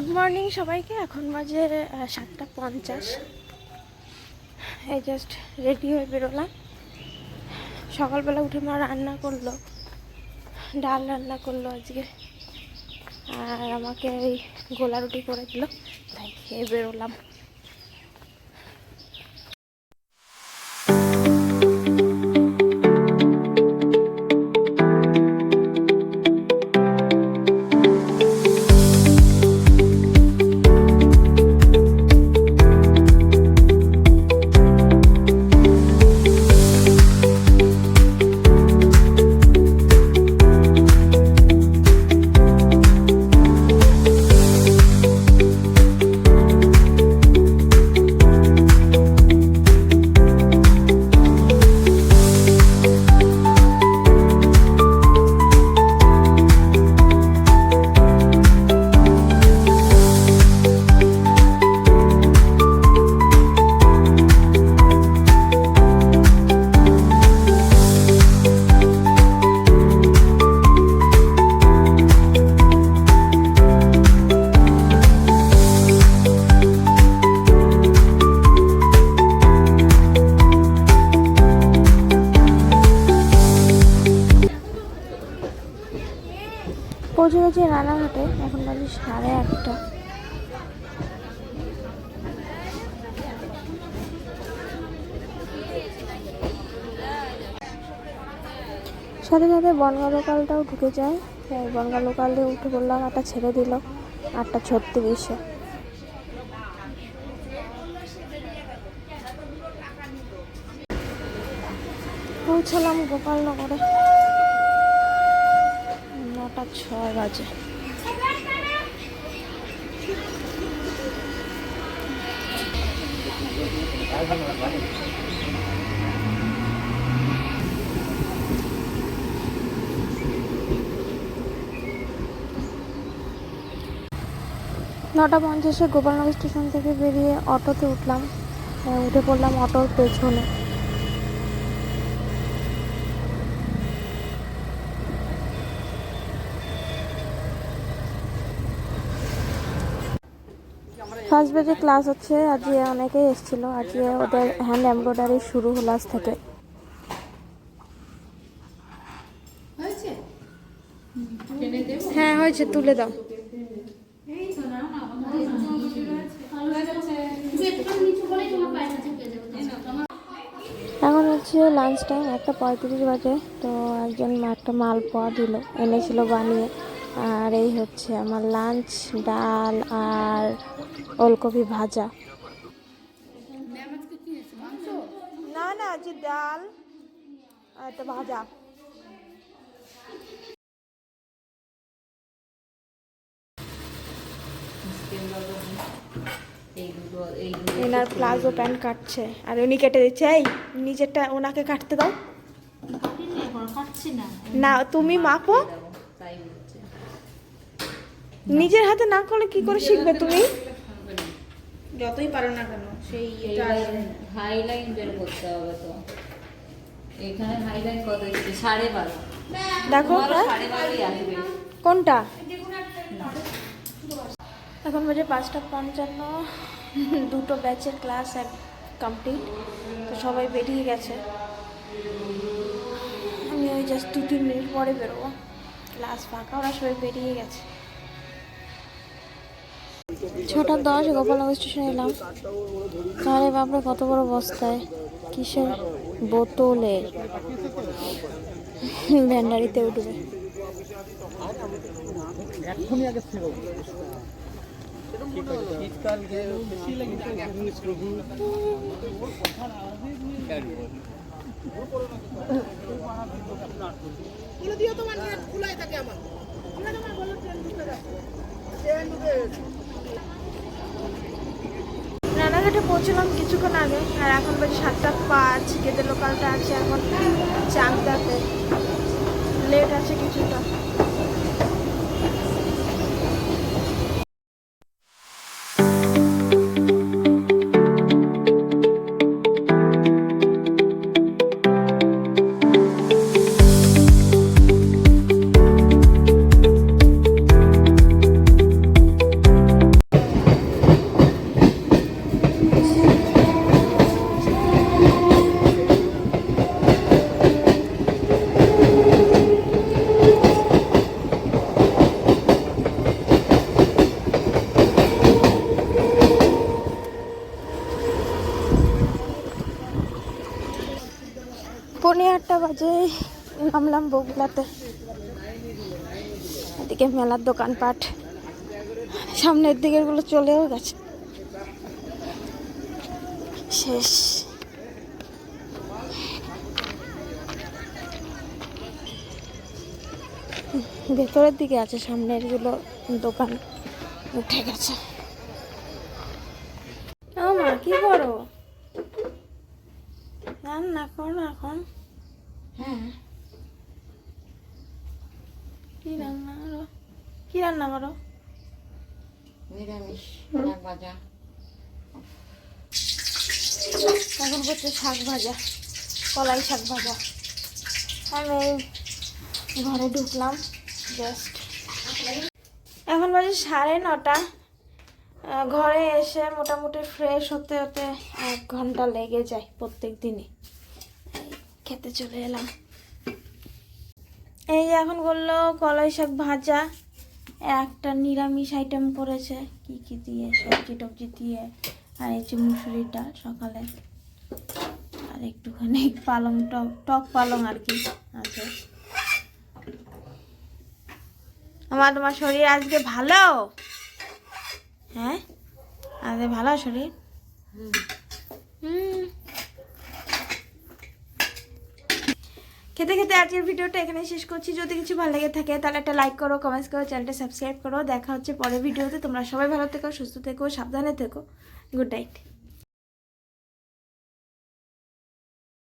Good morning সবাইকে। এখন বাজে সাতটা পঞ্চাশ। এই জাস্ট রেডি হয়ে বেরোলাম। সকালবেলা উঠে মা রান্না করল, ডাল রান্না করল আজকে। আর আমাকে এই গোলা রুটি করে দিল, তাই খেয়ে বেরোলাম। পৌঁছে গেছি রানাঘাটে এখন বাজে সাড়ে আটটা। সাথে সাথে বনগা লোকালটাও ঢুকে যায়। তাই বনগা লোকালে উঠে বললাম একটা ছেড়ে দিল, আটটা ছত্রিশে। পৌঁছালাম গোপালনগরে। ছয় বাজে। নটা পঞ্চাশে গোপালনগর স্টেশন থেকে বেরিয়ে অটোতে উঠলাম। উঠে পড়লাম অটোর পেছনে। ফার্স্ট বেজে ক্লাস হচ্ছে আজকে অনেকেই এসেছিল। আজকে ওদের হ্যান্ড এমব্রয়ডারি শুরু হলো আজ থেকে। হ্যাঁ হয়েছে তুলে দাও। এখন হচ্ছে লাঞ্চ টাইম একটা পঁয়ত্রিশ বাজে তো একজন মা একটা মালপোয়া দিল এনেছিল বানিয়ে। আর এই হচ্ছে আমার লাঞ্চ ডাল আর ওলকপি ভাজা। না না যে ডাল আর ভাজা। এনার প্লাজো প্যান্ট কাটছে আর উনি কেটে দিচ্ছে এই নিজেরটা ওনাকে কাটতে দাও। না তুমি মাপো। নিজের হাতে না করলে কি করে শিখবে তুমি? যতই পারো না কেন সেই হাইলাইন বের করতে হবে তো। এখানে হাইলাইন কত এসেছে? সাড়ে বারো। দেখো হ্যাঁ? কোনটা? এখন বাজে পাঁচটা পঞ্চান্ন। দুটো ব্যাচের ক্লাস এক কমপ্লিট তো সবাই বেরিয়ে গেছে। আমি ওই জাস্ট দু তিন মিনিট পরে বেরোবো। ক্লাস ফাঁকা ওরা সবাই বেরিয়ে গেছে। ছটা দশ গোপালনগর স্টেশনে এলাম। আরে বাপরে কত বড় বস্তায়। কিসের বোতলের ভ্যান্ডারিতে উঠবে। বলে দিও তোমার খোলাই থাকে আমার। আমরা তোমার বলো ট্রেন ঢুকে ট্রেন ঢুকে রানাঘাটে পৌঁছলাম কিছুক্ষণ আগে, আর এখন বাজে সাতটা পাঁচ গেদের লোকালটা আছে, এখন চাকদাতে লেট আছে কিছুটা। বাজে, নামলাম বগুলাতে এদিকে মেলার দোকানপাট, সামনের দিকেরগুলো চলেও গেছে। শেষ। ভেতরের দিকে আছে সামনেরগুলো দোকান উঠে গেছে। আমার কি করো? রান্না করো এখন? হ্যাঁ। কি রান্না করো? কি রান্না করো? নিরামিষ শাক ভাজা। এখন করছে শাক ভাজা কলাই শাক ভাজা। আমি ঘরে ঢুকলাম জাস্ট এখন বাজে সাড়ে নটা। ঘরে এসে মোটামুটি ফ্রেশ হতে হতে এক ঘণ্টা লেগে যায় প্রত্যেক দিনই। খেতে চলে এলাম। এই যে এখন বলল কলাই শাক ভাজা একটা নিরামিষ আইটেম করেছে কি কি দিয়ে সবজি টবজি দিয়ে আর এই যে মুসুরির ডাল সকালে। আর একটুখানি পালং টক টক পালং আর কি আছে। আমার তোমার শরীর আজকে ভালো? হ্যাঁ? আজকে ভালো শরীর? হুম। খেতে খেতে আজকের ভিডিওটা এখানে শেষ করছি। যদি কিছু ভালো লেগে থাকে, তাহলে একটা লাইক করো কমেন্টস করো চ্যানেলটা সাবস্ক্রাইব করো। দেখা হচ্ছে পরের ভিডিওতে। তোমরা সবাই ভালো থেকো, সুস্থ থেকো, সাবধানে থেকো। Good night